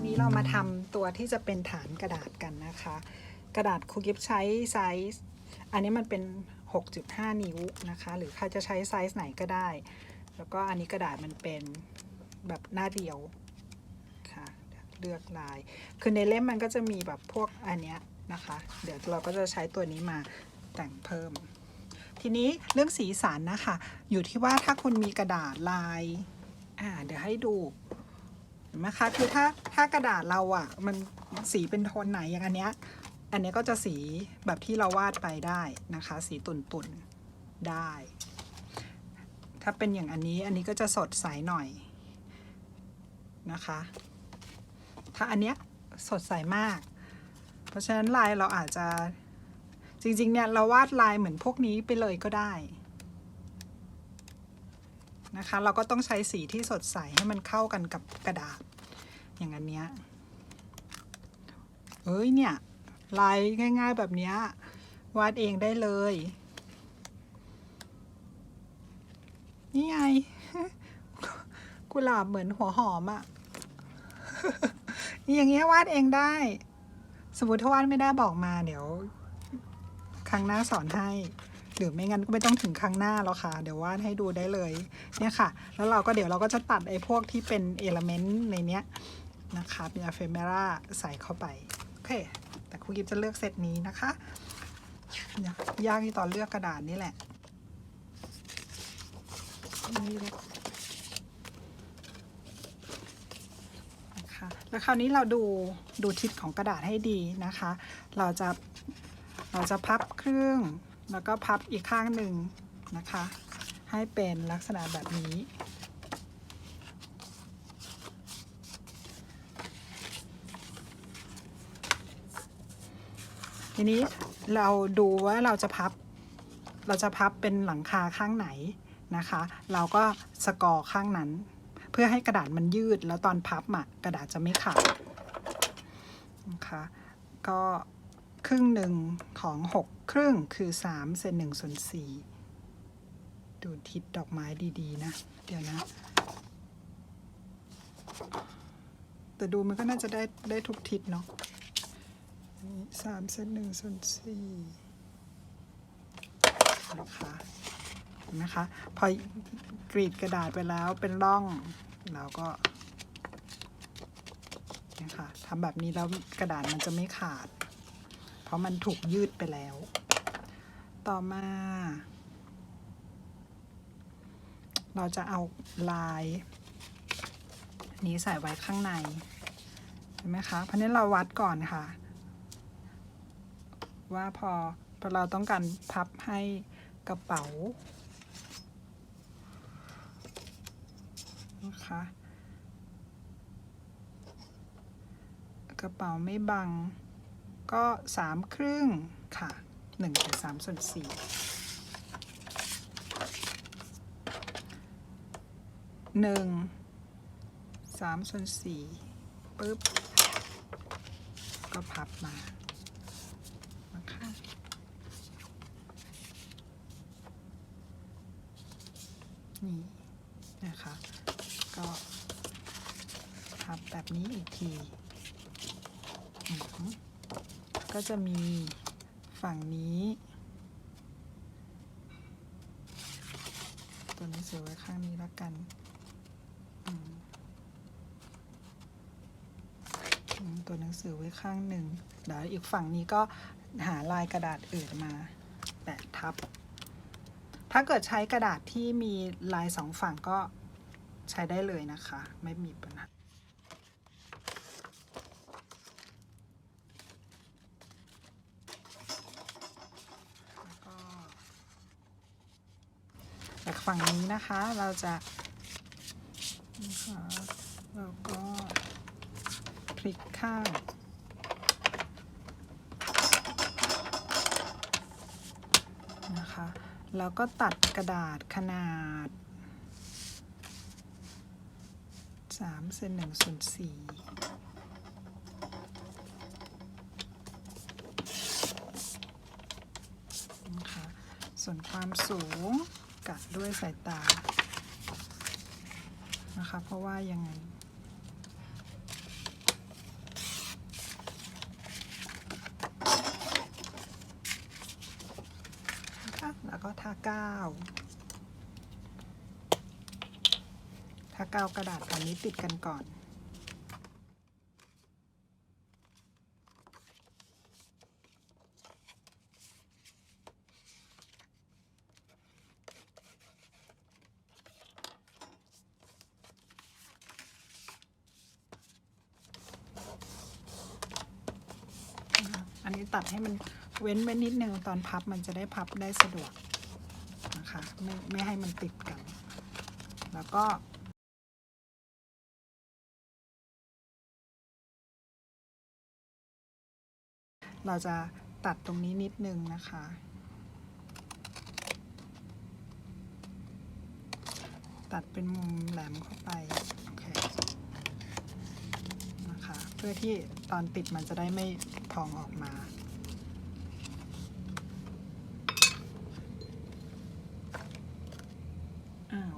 อนนี้เรามาทำตัวที่จะเป็นฐานกระดาษกันนะคะ กระดาษครูกิฟใช้ไซส์อันนี้มันเป็น 6.5 นิ้วนะคะ หรือใครจะใช้ไซส์ไหนก็ได้ แล้วก็อันนี้กระดาษมันเป็นแบบหน้าเดียวค่ะเลือกลาย คือในเล่มมันก็จะมีแบบพวกอันเนี้ยนะคะ เดี๋ยวเราก็จะใช้ตัวนี้มาแต่งเพิ่ม ทีนี้เรื่องสีสันนะคะ อยู่ที่ว่าถ้าคุณมีกระดาษลายอ่าเดี๋ยวให้ดู ไหมคะคือถ้าถ้ากระดาษเราอะ่ะ มันสีเป็นโทนไหนอย่างอันเนี้ยอันเนี้ยก็จะสีแบบที่เราวาดไปได้นะคะ สีตุนตุ่นๆได้ ถ้าเป็นอย่างอันนี้อันนี้ก็จะสดใสหน่อยนะคะ ถ้าอันเนี้ยสดใสมาก เพราะฉะนั้นลายเราอาจจะจริงๆเนี่ยเราวาดลายเหมือนพวกนี้ไปเลยก็ได้นะคะ เราก็ต้องใช้สีที่สดใสให้มันเข้ากันกับกระดาษ อย่างอันเนี้ยเอ้ยเนี่ยลายง่าย ๆ แบบเนี้ยวาดเองได้เลย นี่ไง กุหลาบเหมือนหัวหอมอะอย่างเงี้ยวาดเองได้ สมมติถ้าวาดไม่ได้บอกมาเดี๋ยว ครั้งหน้าสอนให้ หรือไม่งั้นก็ไม่ต้องถึงครั้งหน้าแล้วค่ะ เดี๋ยววาดให้ดูได้เลย เนี่ยค่ะ แล้วเราก็เดี๋ยวเราก็จะตัดไอ้พวกที่เป็นเอลเมนต์ในเนี้ย นะคะเป็นอะเฟเมราใส่เข้าไป โอเค แต่ครูกิฟจะเลือกเซตนี้นะคะยากยากที่ตอนเลือกกระดาษนี่แหละนี่แหละนะคะแล้วคราวนี้เราดูดูทิศของกระดาษให้ดีนะคะ เราจะเราจะพับครึ่ง แล้วก็พับอีกข้างหนึ่งนะคะ ให้เป็นลักษณะแบบนี้ ทีนี้เราดูว่าเราจะพับ เราจะพับเป็นหลังคาข้างไหนนะคะ เราก็สกอร์ข้างนั้น เพื่อให้กระดาษมันยืดแล้วตอนพับอะกระดาษจะไม่ขาดนะคะก็ครึ่งหนึ่งของหกครึ่งคือสามเศษหนึ่งส่วนสี่ดูทิศดอกไม้ดีๆนะ เดี๋ยวนะ แต่ดูมันก็น่าจะได้ได้ทุกทิศเนาะ สามเศษหนึ่งส่วนสี่นะคะเห็นไหมคะ พอกรีดกระดาษไปแล้วเป็นร่องเราก็นี่ค่ะทำแบบนี้แล้วกระดาษมันจะไม่ขาด เพราะมันถูกยืดไปแล้ว ต่อมา เราจะเอาลายนี้ใส่ไว้ข้างใน เห็นไหมคะ เพราะฉะนั้นเราวัดก่อนค่ะ ว่าพอพอเราต้องการพับให้กระเป๋านะคะกระเป๋าไม่บังก็สามครึ่งค่ะหนึ่งสามส่วนสี่หนึ่งสามส่วนสี่ปึ๊บ ก็พับมานะคะ นี่นะคะ ก็พับแบบนี้อีกที ก็จะมีฝั่งนี้ ตัวหนังสือไว้ข้างนี้แล้วกันตัวหนังสือไว้ข้างหนึ่งเดี๋ยวอีกฝั่งนี้ก็หาลายกระดาษอื่นมาแปะทับ ถ้าเกิดใช้กระดาษที่มีลายสองฝั่งก็ใช้ได้เลยนะคะ ไม่มีปัญหาแล้วก็จากฝั่งนี้นะคะเราจะนะคะแล้วก็พลิกข้างนะคะ แล้วก็ตัดกระดาษขนาด3เซนหนึ่งส่วนสี่นะคะส่วนความสูงกะด้วยสายตานะคะเพราะว่ายังไง ก็ท่าเก้า ท่าเก้ากระดาษอันนี้ติดกันก่อน อันนี้ตัดให้มันเว้นไว้นิดนึงตอนพับมันจะได้พับได้สะดวกนะคะไม่ไม่ให้มันติดกัน แล้วก็ เราจะตัดตรงนี้นิดนึงนะคะ ตัดเป็นมุมแหลมเข้าไปโอเคนะคะ เพื่อที่ตอนติดมันจะได้ไม่พองออกมา อ้าว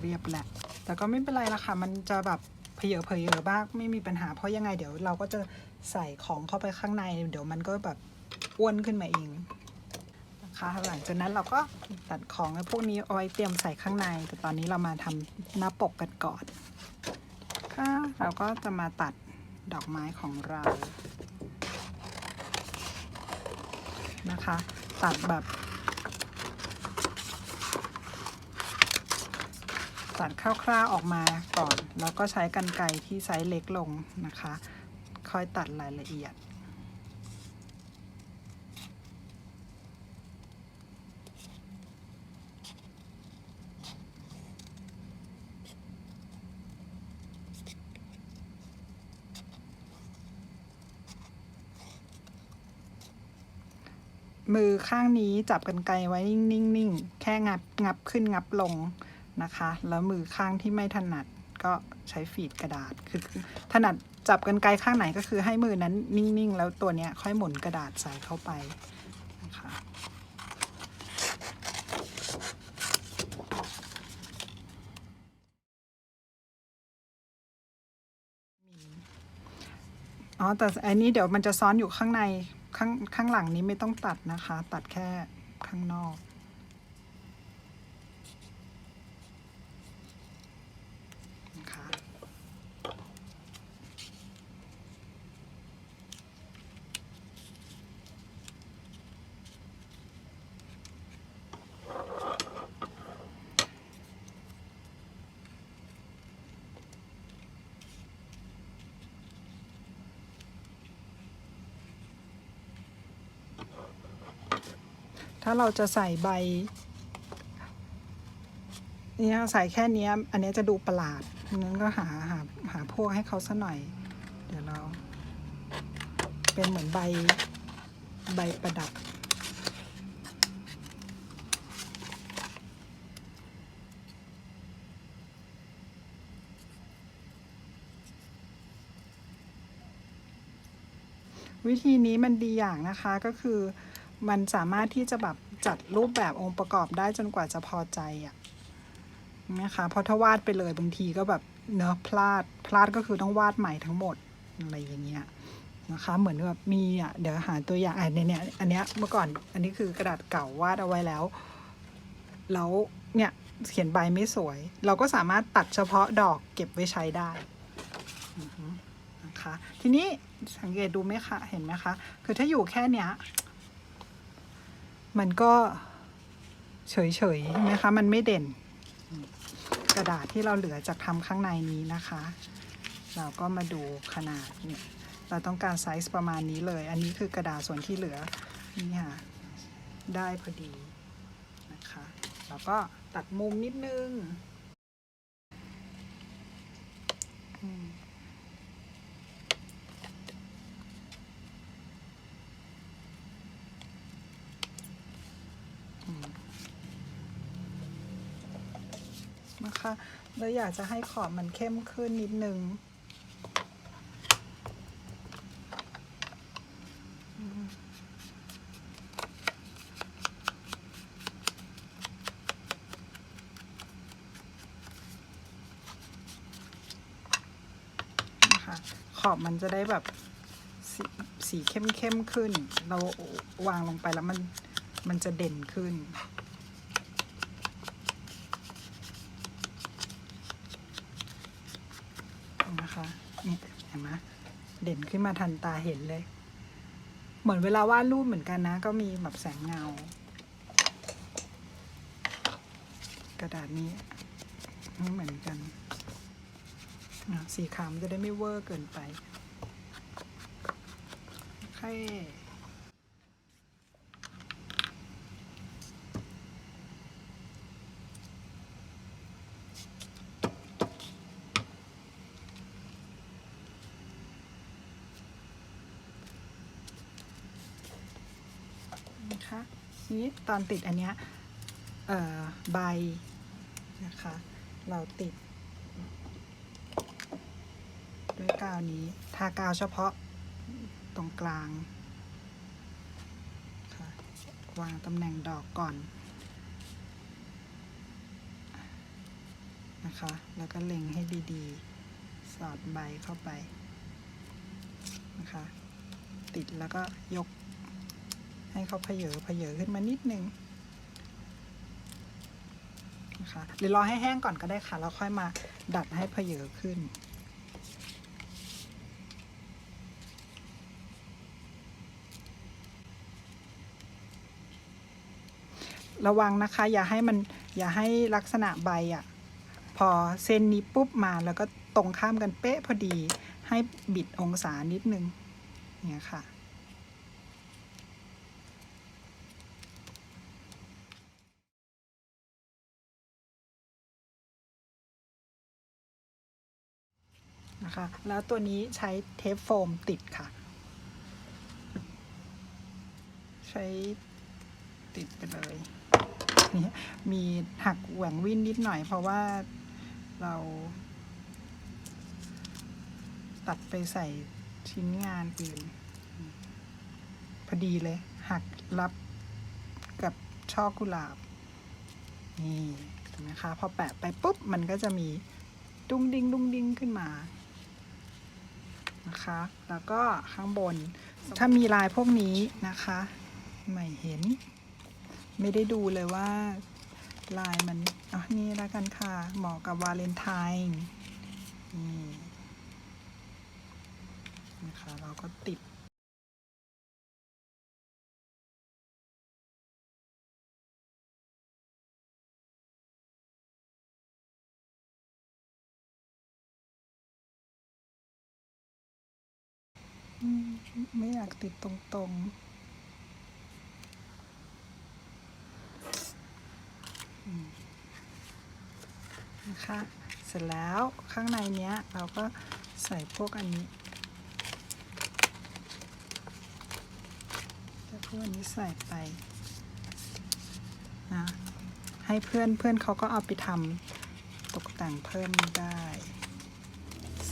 เรียบแหละ แต่ก็ไม่เป็นไรละค่ะ มันจะแบบเพเยอเพเยอบ้างไม่มีปัญหา เพราะยังไงเดี๋ยวเราก็จะใส่ของเข้าไปข้างใน เดี๋ยวมันก็แบบอ้วนขึ้นมาเองนะคะ หลังจากนั้นเราก็ตัดของพวกนี้เอาไว้เตรียมใส่ข้างใน แต่ตอนนี้เรามาทำหน้าปกกันก่อนค่ะเราก็จะมาตัดดอกไม้ของเรานะคะ ตัดแบบ ตัดคร่าวๆออกมาก่อน แล้วก็ใช้กันไกรที่ไซส์เล็กลงนะคะ ค่อยตัดรายละเอียดมือข้างนี้จับกันไกลไว้นิ่งๆ แค่งับงับขึ้นงับลง นะคะ แล้วมือข้างที่ไม่ถนัดก็ใช้ฟีดกระดาษ คือถนัดจับกันไกลข้างไหนก็คือให้มือนั้นนิ่ง ๆ แล้วตัวเนี้ยค่อยหมุนกระดาษใส่เข้าไปนะคะอ๋อแต่อันนี้เดี๋ยวมันจะซ้อนอยู่ข้างในข้างข้างหลังนี้ไม่ต้องตัดนะคะ ตัดแค่ข้างนอก นะคะ ถ้าเราจะใส่ใบเนี่ยใส่แค่นี้อันนี้จะดูประหลาดงั้นก็หาหาหาพวกให้เขาซะหน่อย เดี๋ยวเรา เป็นเหมือนใบใบประดับ วิธีนี้มันดีอย่างนะคะก็คือ มันสามารถที่จะแบบจัดรูปแบบองค์ประกอบได้จนกว่าจะพอใจอะนะคะเพราะถ้าวาดไปเลยบางทีก็แบบเนอะพลาดพลาดก็คือต้องวาดใหม่ทั้งหมดอะไรอย่างเงี้ยนะคะเหมือนแบบมีอะเดี๋ยวหาตัวอย่างอะเนี่ยเนี่ยอันเนี้ยเมื่อก่อนอันนี้คือกระดาษเก่าวาดเอาไว้แล้ว แล้วเนี่ยเขียนใบไม่สวย เราก็สามารถตัดเฉพาะดอกเก็บไว้ใช้ได้นะคะทีนี้สังเกตดูไหมคะเห็นไหมคะ คือถ้าอยู่แค่เนี้ย มันก็เฉยๆใช่ไหมคะ มันไม่เด่น กระดาษที่เราเหลือจากทำข้างในนี้นะคะ เราก็มาดูขนาดเนี่ยเราต้องการไซส์ประมาณนี้เลย อันนี้คือกระดาษส่วนที่เหลือนี่ค่ะได้พอดีนะคะ แล้วก็ตัดมุมนิดนึง นะคะแล้วอยากจะให้ขอบมันเข้มขึ้นนิดนึงนะคะขอบมันจะได้แบบสสีเข้มเข้มขึ้น เราวางลงไปแล้วมันมันจะเด่นขึ้น เด่นขึ้นมาทันตาเห็นเลย เหมือนเวลาวาดรูปเหมือนกันนะ ก็มีแบบแสงเงา กระดาษนี้ไม่เหมือนกันอะสีขาวมันจะได้ไม่เวอร์เกินไป โอเคนะคะนี้ ตอนติดอันเนี้ยใบนะคะ เราติด ด้วยกาวนี้ ทากาวเฉพาะตรงกลางวางตำแหน่งดอกก่อนนะคะ แล้วก็เล็งให้ดีๆ สอดใบเข้าไปนะคะ ติดแล้วก็ยก ให้เขาเพเยอเพเยอขึ้นมานิดนึงนะคะหรือรอให้แห้งก่อนก็ได้ค่ะ แล้วค่อยมาดัดให้เพเยอขึ้นระวังนะคะ อย่าให้มันอย่าให้ลักษณะใบอะ่ะ พอเส้นนี้ปุ๊บมาแล้วก็ตรงข้ามกันเป๊ะพอดีให้บิดองศานิดนึงเนี่ยค่ะ นะคะ แล้วตัวนี้ใช้เทปโฟมติดค่ะ ใช้ติดไปเลยนี่มีหักแหว่งวิ่นนิดหน่อยเพราะว่าเราตัดไปใส่ชิ้นงานอื่น พอดีเลย หักรับกับช่อกุหลาบ นี่เห็นไหมคะ พอแปะไปปุ๊บ มันก็จะมีดุ้งดิ้งดุ้งดิ้งขึ้นมา นะคะ แล้วก็ข้างบน ถ้ามีลายพวกนี้นะคะ ไม่เห็น ไม่ได้ดูเลยว่าลายมันอ๋อนี่ละกันค่ะ เหมาะกับวาเลนไทน์นี่นะคะ เราก็ติด ไม่อยากติดตรงๆนะคะ เสร็จแล้วข้างในเนี้ยเราก็ใส่พวกอันนี้จะพวกอันนี้ใส่ไปนะให้เพื่อนเพื่อนเขาก็เอาไปทำตกแต่งเพิ่มได้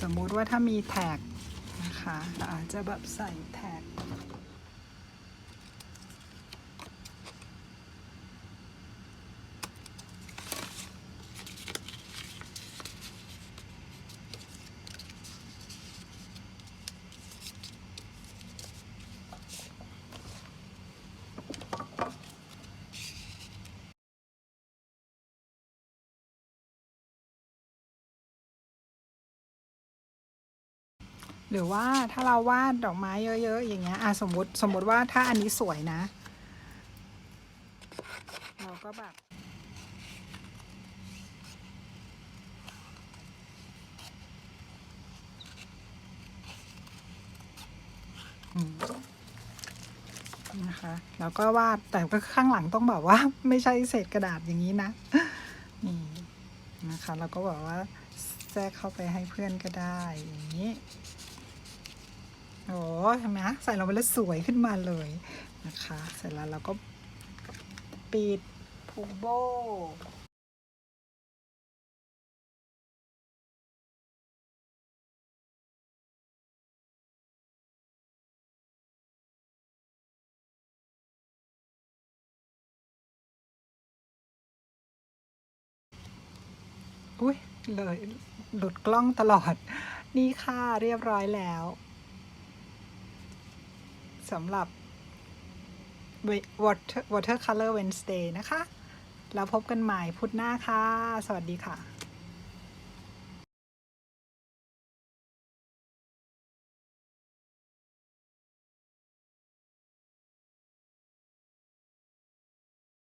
สมมุติว่าถ้ามีแท็ก นะคะเราอาจจะแบบใส่แทก หรือว่าถ้าเราวาดดอกไม้เยอะ ๆ อย่างเงี้ยอะสมมติสมมติว่าถ้าอันนี้สวยนะ เราก็แบบนะคะแล้วก็วาดแต่ก็ข้างหลังต้องแบบว่า ไม่ใช่เศษกระดาษอย่างนี้นะนี่นะคะเราก็บอกว่าแทรกเข้าไปให้เพื่อนก็ได้อย่างนี้ โอ้เห็นไหมใส่ลงไปแล้วสวยขึ้นมาเลยนะคะ เสร็จแล้วเราก็ปิดผูกโบอุ้ยเลยหลุดกล้องตลอด นี่ค่ะเรียบร้อยแล้ว สำหรับ Water Watercolor Wednesday นะคะ แล้วพบกันใหม่พุธหน้าค่ะ สวัสดีค่ะ